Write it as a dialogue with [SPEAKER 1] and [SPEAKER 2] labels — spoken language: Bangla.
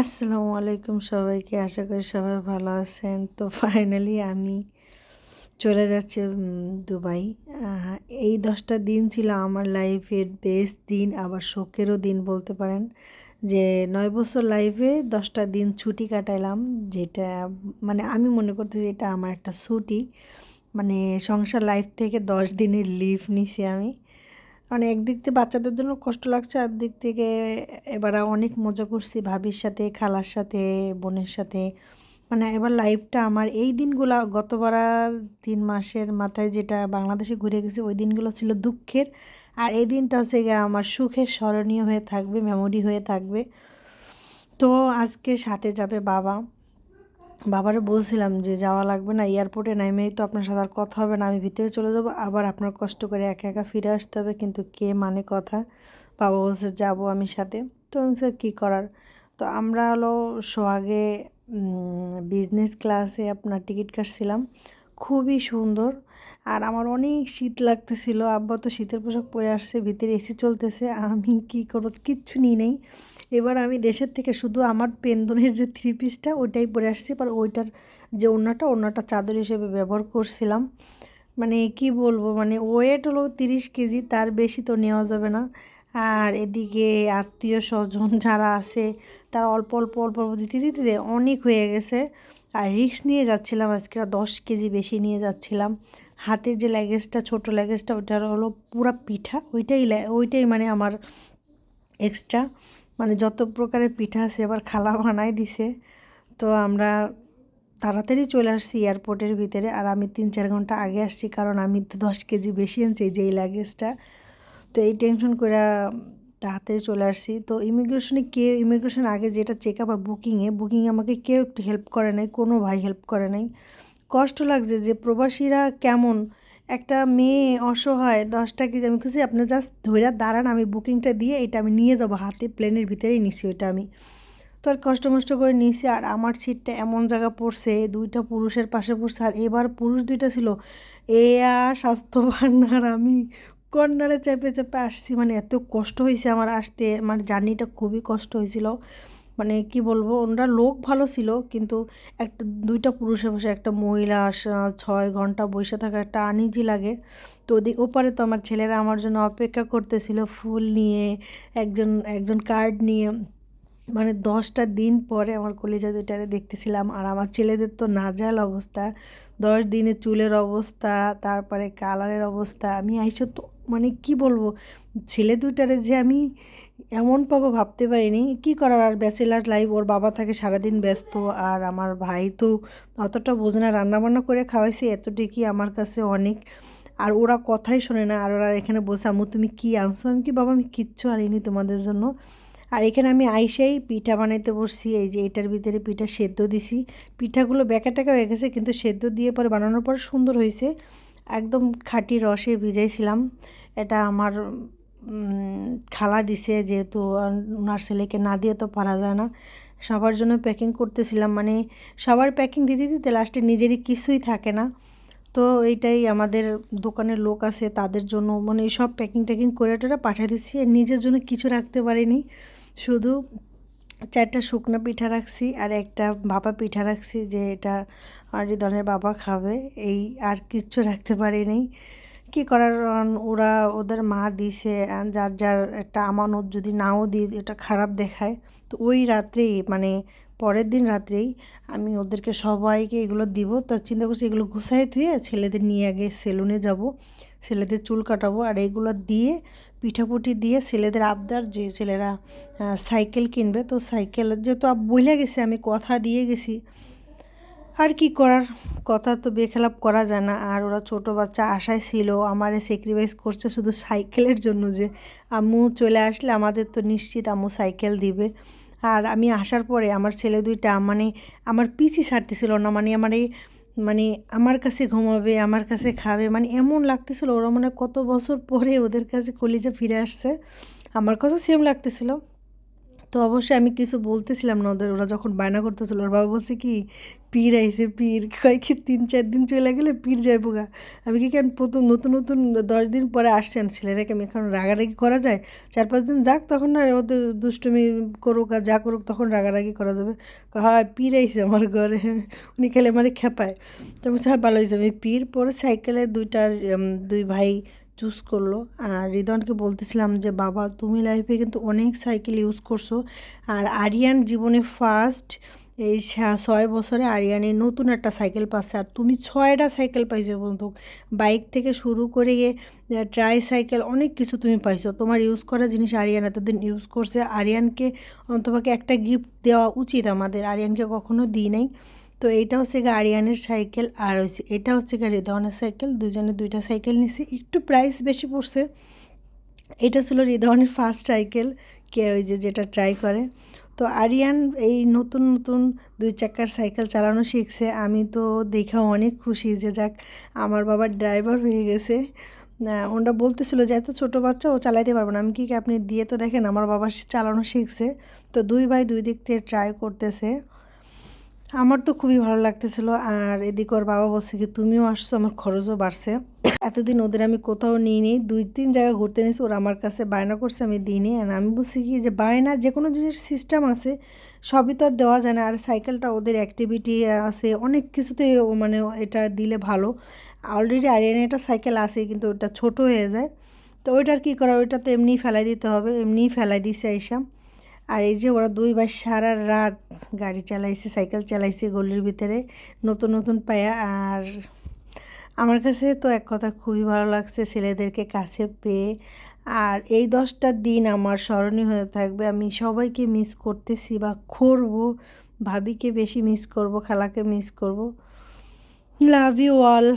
[SPEAKER 1] আসসালামু আলাইকুম সবাইকে। আশা করি সবাই ভালো আছেন। তো ফাইনালি আমি চলে যাচ্ছি দুবাই। এই দশটা দিন ছিল আমার লাইফের বেস্ট দিন, আবার শোকেরও দিন বলতে পারেন। যে নয় বছর লাইফে দশটা দিন ছুটি কাটাইলাম, যেটা মানে আমি মনে করতেছি এটা আমার একটা ছুটি। মানে সংসার লাইফ থেকে দশ দিনের লিভ নিছি আমি। মানে একদিক থেকে বাচ্চাদের জন্য কষ্ট লাগছে, আর দিক থেকে এবার অনেক মজা করছি ভাবির সাথে, খালার সাথে, বোনের সাথে। মানে এবার লাইফটা আমার এই দিনগুলো, গতবার তিন মাসের মাথায় যেটা বাংলাদেশে ঘুরে গেছি, ওই দিনগুলো ছিল দুঃখের। আর এই দিনটা হচ্ছে গিয়ে আমার সুখের স্মরণীয় হয়ে থাকবে মেমোরি হয়ে থাকবে। তো আজকে সাথে যাবে বাবা। বাবারে বলছিলাম যে যাওয়া লাগবে না এয়ারপোর্টে নামেই তো আপনার সাথে আর কথা হবে না, আমি ভিতরে চলে যাব, আবার আপনার কষ্ট করে একা একা ফিরে আসতে হবে, কিন্তু কে মানে কথা? বাবা বলছে, যাব আমি সাথে। তো স্যার কী করার? তো আমরা হলো সোহাগে বিজনেস ক্লাসে আপনার টিকিট কাটছিলাম, খুবই সুন্দর আর আমার অনেক শীত লাগতেছিল। আব্বা তো শীতের পোশাক পরে আসছে, ভিতরে এসি চলতেছে। আমি কি করব? কিচ্ছু নিই নেই। এবার আমি দেশের থেকে শুধু আমার পেন্দনের যে থ্রি পিসটা ওইটাই পরে আসছি। এবার ওইটার যে ওড়নাটা ওড়নাটা চাদর হিসেবে ব্যবহার করছিলাম। মানে কি বলব? মানে ওয়েট হলো তিরিশ কেজি, তার বেশি তো নেওয়া যাবে না। আর এদিকে আত্মীয় স্বজন যারা আছে, তারা অল্প অল্প অল্প অল্প দিতে দিতে অনেক হয়ে গেছে। আর রিক্স নিয়ে যাচ্ছিলাম আজকে, দশ কেজি বেশি নিয়ে যাচ্ছিলাম। হাতের যে লেগেজটা ছোটো লেগেজটা ওইটার হলো পুরা পিঠা। ওইটাই ওইটাই মানে আমার এক্সট্রা মানে যত প্রকারের পিঠা আছে আবার খালা বানাই দিছে। তো আমরা তাড়াতাড়ি চলে আসছি এয়ারপোর্টের ভিতরে। আর আমি তিন চার ঘণ্টা আগে আসছি, কারণ আমি তো দশ কেজি বেশি আনছি যেই লাগেজটা তো এই টেনশন করে তাড়াতাড়ি চলে আসছি। তো ইমিগ্রেশনে কে ইমিগ্রেশন আগে যেটা চেক আপ আর বুকিংয়ে বুকিংয়ে আমাকে কেউ একটু হেল্প করে নাই, কোনো ভাই হেল্প করে নাই। কষ্ট লাগছে যে প্রবাসীরা কেমন? একটা মেয়ে অসহায়, দশটা কেজি আমি খুশি? আপনি জাস্ট ধরে দাঁড়ান, আমি বুকিংটা দিয়ে এটা আমি নিয়ে যাব, হাতে প্লেনের ভিতরেই নিছি ওইটা আমি। তো আর কষ্ট মষ্ট করে নিয়েছি আর আমার সিটটা এমন জায়গা পড়ছে, দুইটা পুরুষের পাশে পড়ছে, আর এবার পুরুষ দুইটা ছিল। এ আর স্বাস্থ্যবান, আর আমি কর্নারে চেপে চেপে আসছি মানে এত কষ্ট হয়েছে আমার আসতে, আমার জার্নিটা খুবই কষ্ট হয়েছিল মানে কি বলব, ওনারা লোক ভালো ছিল, কিন্তু একটা, দুইটা পুরুষের বসে, একটা মহিলা ছয় ঘণ্টা বসে থাকা একটা আনিজি লাগে। তো ওদিক ওপারে তো আমার ছেলেরা আমার জন্য অপেক্ষা করতেছিল ফুল নিয়ে, একজন একজন কার্ড নিয়ে। মানে দশটা দিন পরে আমার কলেজা দুইটারে দেখতেছিলাম, আর আমার ছেলেদের তো নাজাল অবস্থা। দশ দিনে চুলের অবস্থা, তারপরে কালারের অবস্থা। আমি আইসো তো মানে কি বলব, ছেলে দুইটারে যে আমি এমন পাবো ভাবতে পারিনি। কি করার? আর ব্যাচেলার লাইফ ওর বাবা থাকে সারাদিন ব্যস্ত, আর আমার ভাই তো অতটা বোঝে না। রান্নাবান্না করে খাওয়াইছি, এতটুকুই আমার কাছে অনেক। আর ওরা কথাই শোনে না, আর ওরা এখানে বসে আম্মু, তুমি কি আনছো? আমি কি, বাবা, আমি কিচ্ছু আনিনি তোমাদের জন্য। আর এখানে আমি আইসাই পিঠা বানাইতে বসছি, এই যে এটার ভিতরে পিঠা সেদ্ধ দিছি। পিঠাগুলো বেঁকা টেকা হয়ে গেছে, কিন্তু সেদ্ধ দিয়ে পরে বানানোর পর সুন্দর হয়েছে একদম খাঁটি রসে ভিজাইছিলাম। এটা আমার খালা দিছে যেহেতু ওনার ছেলেকে না দিয়ে তো পারা যায় না। সবার জন্য প্যাকিং করতেছিলাম মানে সবার প্যাকিং দিতে দিতে লাস্টে নিজেরই কিছুই থাকে না। তো এইটাই আমাদের দোকানের লোক আছে, তাদের জন্য মানে সব প্যাকিং ট্যাকিং করে টোরে পাঠিয়ে দিচ্ছি, আর নিজের জন্য কিছু রাখতে পারিনি। শুধু চারটা শুকনো পিঠা রাখছি, আর একটা বাবা পিঠা রাখছি, যে এটা আর হৃদনের বাবা খাবে, এই আর কিচ্ছু রাখতে পারিনি। কি করার? ওরা ওদের মা দিছে যার যার একটা আমানত যদি নাও দিই, এটা খারাপ দেখায়। তো ওই রাত্রেই মানে পরের দিন রাত্রেই আমি ওদেরকে সবাইকে এগুলো দিব। তো চিন্তা করছি এগুলো গুছাই ধুয়ে ছেলেদের নিয়ে আগে সেলুনে যাব। ছেলেদের চুল কাটাবো, আর এগুলো দিয়ে, পিঠাপুটি দিয়ে ছেলেদের আবদার যে ছেলেরা সাইকেল কিনবে। তো সাইকেল যেহেতু বইলে গেছে, আমি কথা দিয়ে গেছি। আর কি করার? কথা তো বেখেলাপ করা যায় না। আর ওরা ছোট বাচ্চা আশায় ছিল, আমারে স্যাক্রিফাইস করছে শুধু সাইকেলের জন্য যে। আম্মু চলে আসলে আমাদের তো নিশ্চিত আম্মু সাইকেল দিবে। আর আমি আসার পরে আমার ছেলে দুইটা মানে আমার পিছি ছাড়তেছিল না মানে আমার এই মানে আমার কাছে ঘুমাবে, আমার কাছে খাবে মানে এমন লাগতেছিল। ওরা মানে কত বছর পরে ওদের কাছে কলিজা ফিরে আসছে। আমার কাছেও সেম লাগতেছিল। তো অবশ্যই আমি কিছু বলতেছিলাম না ওদের। ওরা যখন বায়না করতেছিল, ওর বাবা বলছে কি, পীর আইসে পীর। কয় তিন, চার দিন চলে গেলে পীর যাইব গা আমি কি কেন প্রথম নতুন নতুন দশ দিন পরে আসছেন ছেলেরাকে আমি এখন রাগারাগি করা যায়? চার, পাঁচ দিন যাক, তখন না ওদের দুষ্টুমি করুক আর যা করুক, তখন রাগারাগি করা যাবে। হয়, পীর আইসে আমার ঘরে। উনি খেলে মানে খেপায়। তো আমি হ্যাঁ ভালো হয়েছে আমি পীর পরে সাইকেলে দুইটার দুই ভাই চুজ করল। আর রিদনকে বলতেছিলাম যে, বাবা, তুমি লাইফে কিন্তু অনেক সাইকেল ইউজ করছ। আর আরিয়ান জীবনে ফার্স্ট এই ছয় বছরে আরিয়ানের নতুন একটা সাইকেল পাচ্ছে। আর তুমি ছয়টা সাইকেল পাইছো বন্ধু। বাইক থেকে শুরু করে ট্রাই সাইকেল অনেক কিছু তুমি পাইছো। তোমার ইউজ করা জিনিস আরিয়ান এতদিন ইউজ করছে। আরিয়ানকে অন্তপাকে একটা গিফট দেওয়া উচিত আমাদের। আরিয়ানকে কখনো দিই নাই। তো এইটা হচ্ছে গিয়ে আরিয়ানের সাইকেল আর হচ্ছে এটা হচ্ছে গিয়ে রিদওয়ানের সাইকেল। দুজনে দুইটা সাইকেল নিছি। একটু প্রাইস বেশি পড়ছে। এটা ছিল রিদওয়ানের ফার্স্ট সাইকেল, কে ওই যে যেটা ট্রাই করে। তো আরিয়ান এই নতুন নতুন দুই চাকার সাইকেল চালানো শিখছে। আমি তো দেখে অনেক খুশি যে যাক, আমার বাবার ড্রাইভার হয়ে গেছে। ওনারা বলতেছিল যে, এত ছোটো বাচ্চা, ও চালাইতে পারব না। আমি কি আপনি দিয়ে তো দেখেন, আমার বাবা চালানো শিখছে। তো দুই ভাই দুই দিক থেকে ট্রাই করতেছে। আমার তো খুবই ভালো লাগতেছিল, আর এদিকে ওর বাবা বলছে কি, তুমিও আসছো, আমার খরচও বাড়ছে। এতদিন ওদের আমি কোথাও নিই নি দুই তিন জায়গা ঘুরতে নিয়েছি ওরা আমার কাছে বায়না করছে, আমি দিইনি। আর আমি বলছি কি যে, বায়না, যে কোনো জিনিস সিস্টেম আছে, সবই তো আর দেওয়া যায় না। আর সাইকেলটা ওদের অ্যাক্টিভিটি আছে, অনেক কিছুতেই ও মানে এটা দিলে ভালো। অলরেডি আরিয়ানে একটা সাইকেল আছে, কিন্তু ওটা ছোট হয়ে যায়। তো ওইটার কী করা, ওইটা তো এমনিই ফেলাই দিতে হবে, এমনিই ফেলাই দিছে আইসা। আর এই যে ওরা দুই ভাই সারা রাত গাড়ি চালাইছে, সাইকেল চালাইছে গলির ভিতরে, নতুন নতুন পায়া। আর আমার কাছে তো এক কথা খুবই ভালো লাগছে ছেলেদেরকে কাছে পেয়ে। আর এই দশটা দিন আমার স্মরণীয় হয়ে থাকবে। আমি সবাইকে মিস করতেছি বা করব, ভাবিকে বেশি মিস করব, খালাকে মিস করব। Love you all